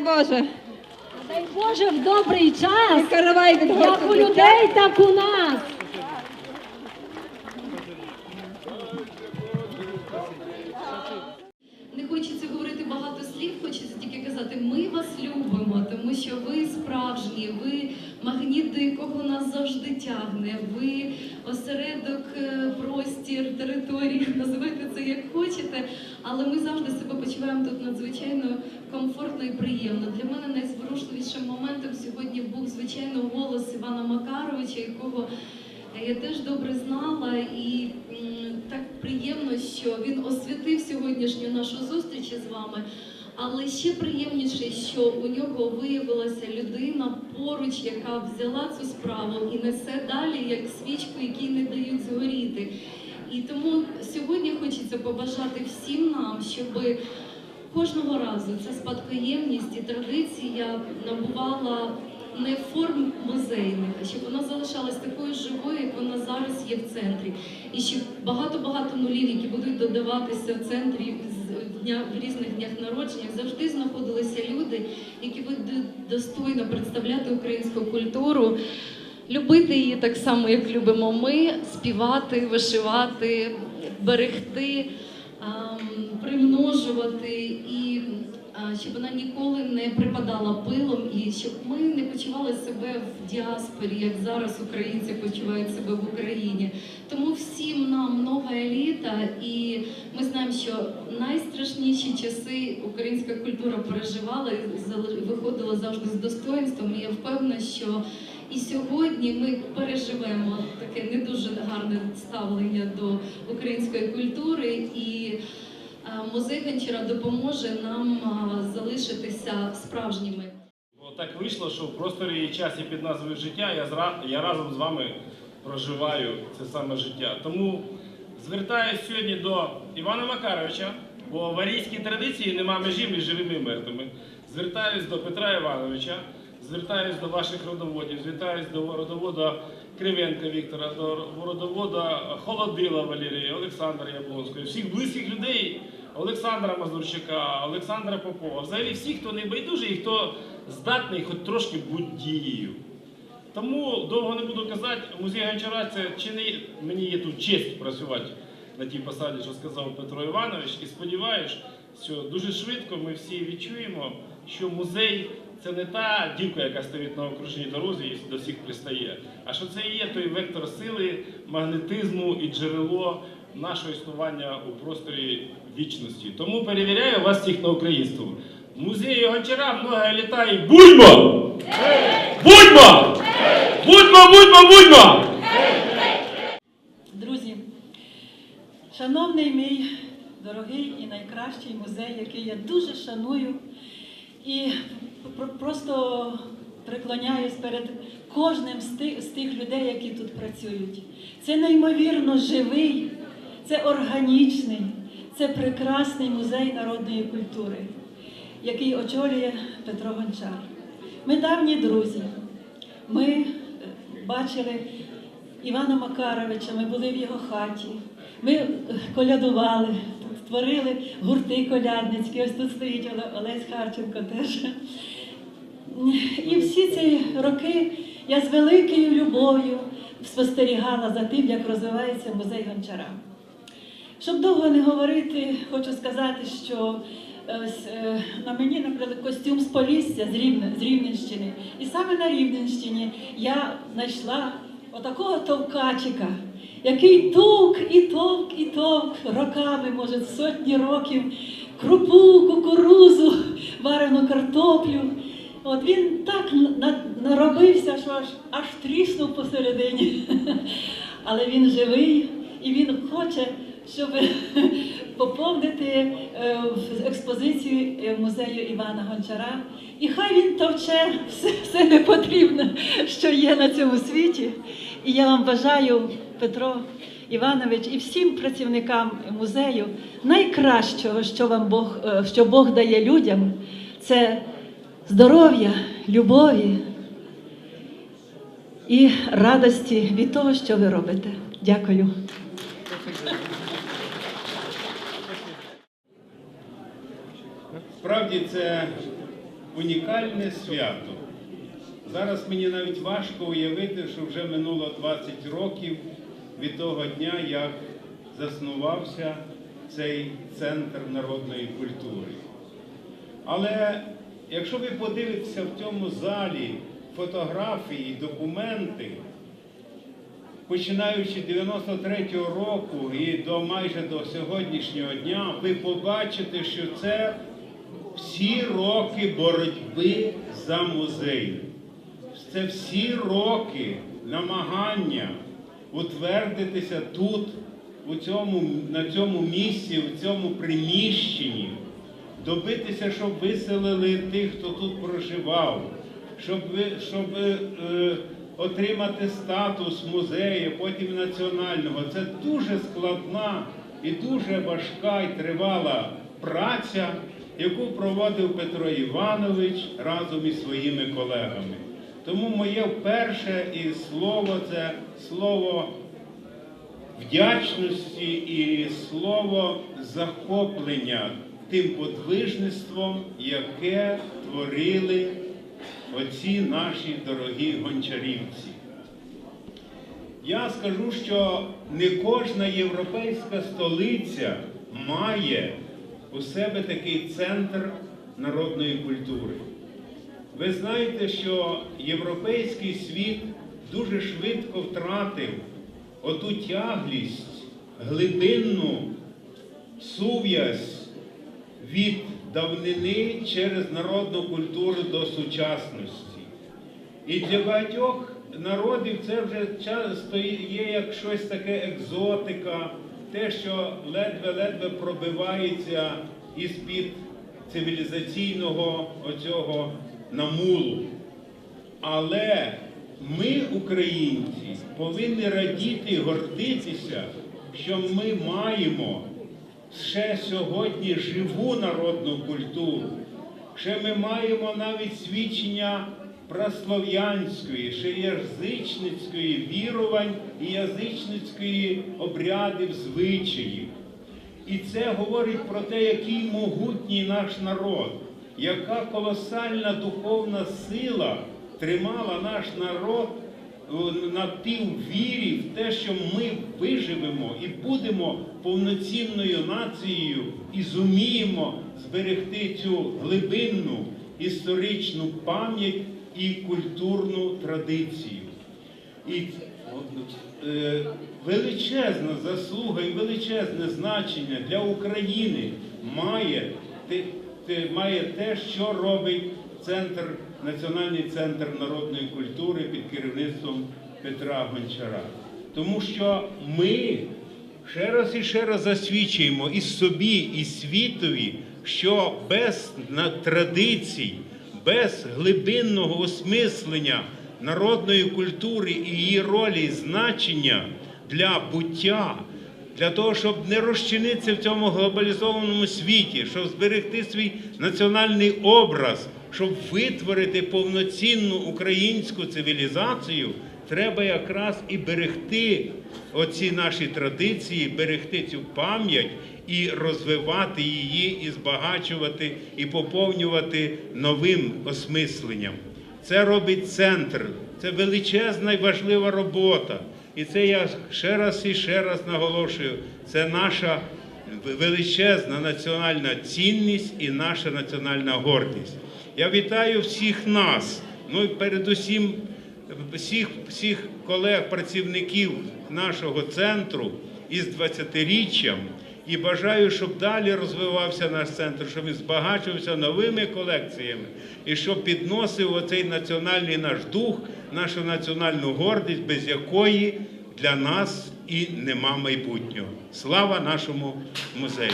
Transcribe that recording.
Боже. Дай Боже в добрий час, Каравай від як у людей, так у нас. Не хочеться говорити багато слів, хочеться тільки казати, ми вас любимо, тому що ви справжні, ви магніт, до якого нас завжди тягне. Ви осередок, е, простір, території, називайте це як хочете. Але ми завжди себе почуваємо тут надзвичайно комфортно і приємно. Для мене найзворушливішим моментом сьогодні був звичайно голос Івана Макаровича, якого я теж добре знала, і так приємно, що він освятив сьогоднішню нашу зустріч із вами. Але ще приємніше, що у нього виявилася людина поруч, яка взяла цю справу і несе далі як свічку, якій не дають згоріти. І тому сьогодні хочеться побажати всім нам, щоб кожного разу ця спадкоємність і традиція набувала не форм музейника, щоб вона залишалась такою живою, як вона зараз є в центрі. І щоб багато-багато нулів, які будуть додаватися в центрі з дня в різних днях народження, завжди знаходилися люди, які будуть достойно представляти українську культуру. Любити її так само, як любимо ми, співати, вишивати, берегти, примножувати і щоб вона ніколи не припадала пилом, і щоб ми не почували себе в діаспорі, як зараз українці почувають себе в Україні. Тому всім нам много еліта, і ми знаємо, що найстрашніші часи українська культура переживала і виходила завжди з достоинством. І я впевнена, що і сьогодні ми переживемо таке не дуже гарне ставлення до української культури і. Музей допоможе нам залишитися справжніми. Так вийшло, що в просторі і часі під назвою життя я, я разом з вами проживаю це саме життя. Тому звертаюся сьогодні до Івана Макаровича, бо в арійській традиції нема межі між живими і мертвими. Звертаюсь до Петра Івановича, звертаюсь до ваших родоводів, звертаюсь до родовода Кривенка Віктора, до родовода Холодила Валерія, Олександра Яблонського, всіх близьких людей. Олександра Мазурчака, Олександра Попова, взагалі всі, хто не байдужий і хто здатний хоч трошки бути дією. Тому довго не буду казати, музей Гончара це чи не мені є тут честь працювати на тій посаді, що сказав Петро Іванович, і сподіваюся, що дуже швидко ми всі відчуємо, що музей це не та дівка, яка стоїть на окружній дорозі і до всіх пристає, а що це і є той вектор сили, магнетизму і джерело нашого існування у просторі вічності. Тому перевіряю вас всіх на українство. В музеї Гончара много літа і будьмо! Будьмо! Будьмо, будьмо, будьмо! Друзі, шановний мій дорогий і найкращий музей, який я дуже шаную і просто преклоняюсь перед кожним з тих людей, які тут працюють. Це неймовірно живий, це органічний, це прекрасний музей народної культури, який очолює Петро Гончар. Ми давні друзі. Ми е, бачили Івана Макаровича, ми були в його хаті, ми е, колядували, тут творили гурти колядницькі. Ось тут стоїть Оле- Олесь Харченко теж. І всі ці роки я з великою любов'ю спостерігала за тим, як розвивається музей Гончара. Щоб довго не говорити, хочу сказати, що е, е, на мені, наприклад, костюм з Полісся з, Рівненщини. І саме на Рівненщині я знайшла отакого товкачика, який товк і товк і товк роками, може, сотні років, крупу, кукурузу, варену картоплю. От він так на- наробився, що аж, аж тріснув посередині. Але він живий і він хоче, щоб поповнити е, експозицію е, музею Івана Гончара. І хай він товче все, все непотрібне, що є на цьому світі. І я вам бажаю, Петро Іванович, і всім працівникам музею найкращого, що вам Бог, е, що Бог дає людям, це здоров'я, любові і радості від того, що ви робите. Дякую. Справді це унікальне свято. Зараз мені навіть важко уявити, що вже минуло 20 років від того дня, як заснувався цей центр народної культури. Але якщо ви подивитеся в цьому залі фотографії, документи, починаючи 93-го року і до майже до сьогоднішнього дня, ви побачите, що це всі роки боротьби за музей. Це всі роки намагання утвердитися тут, у цьому, на цьому місці, у цьому приміщенні, добитися, щоб виселили тих, хто тут проживав, щоб, щоб е, отримати статус музею, потім національного. Це дуже складна і дуже важка і тривала праця, яку проводив Петро Іванович разом із своїми колегами. Тому моє вперше і слово це слово вдячності і слово захоплення тим подвижництвом, яке творили оці наші дорогі гончарівці. Я скажу, що не кожна європейська столиця має у себе такий центр народної культури. Ви знаєте, що європейський світ дуже швидко втратив оту тяглість, глибинну сув'язь від давнини через народну культуру до сучасності. І для багатьох народів це вже часто є як щось таке екзотика, те, що ледве-ледве пробивається із-під цивілізаційного оцього намулу. Але ми, українці, повинні радіти і гордитися, що ми маємо ще сьогодні живу народну культуру, ще ми маємо навіть свідчення праслов'янської, ще язичницької вірувань і язичницької обрядів, звичаїв. І це говорить про те, який могутній наш народ, яка колосальна духовна сила тримала наш народ е, на тій вірі в те, що ми виживемо і будемо повноцінною нацією і зуміємо зберегти цю глибинну історичну пам'ять і культурну традицію. І е, величезна заслуга і величезне значення для України має має те, що робить центр, Національний центр народної культури під керівництвом Петра Гончара. Тому що ми ще раз і ще раз засвідчуємо і собі, і світові, що без традицій, без глибинного осмислення народної культури і її ролі і значення для буття, для того, щоб не розчинитися в цьому глобалізованому світі, щоб зберегти свій національний образ, щоб витворити повноцінну українську цивілізацію, треба якраз і берегти оці наші традиції, берегти цю пам'ять і розвивати її, і збагачувати, і поповнювати новим осмисленням. Це робить центр. Це величезна і важлива робота. І це я ще раз і ще раз наголошую. Це наша величезна національна цінність і наша національна гордість. Я вітаю всіх нас, ну і передусім всіх, всіх колег, працівників нашого центру із 20-річчям. І бажаю, щоб далі розвивався наш центр, щоб він збагачувався новими колекціями і щоб підносив оцей національний наш дух, нашу національну гордість, без якої для нас і нема майбутнього. Слава нашому музею!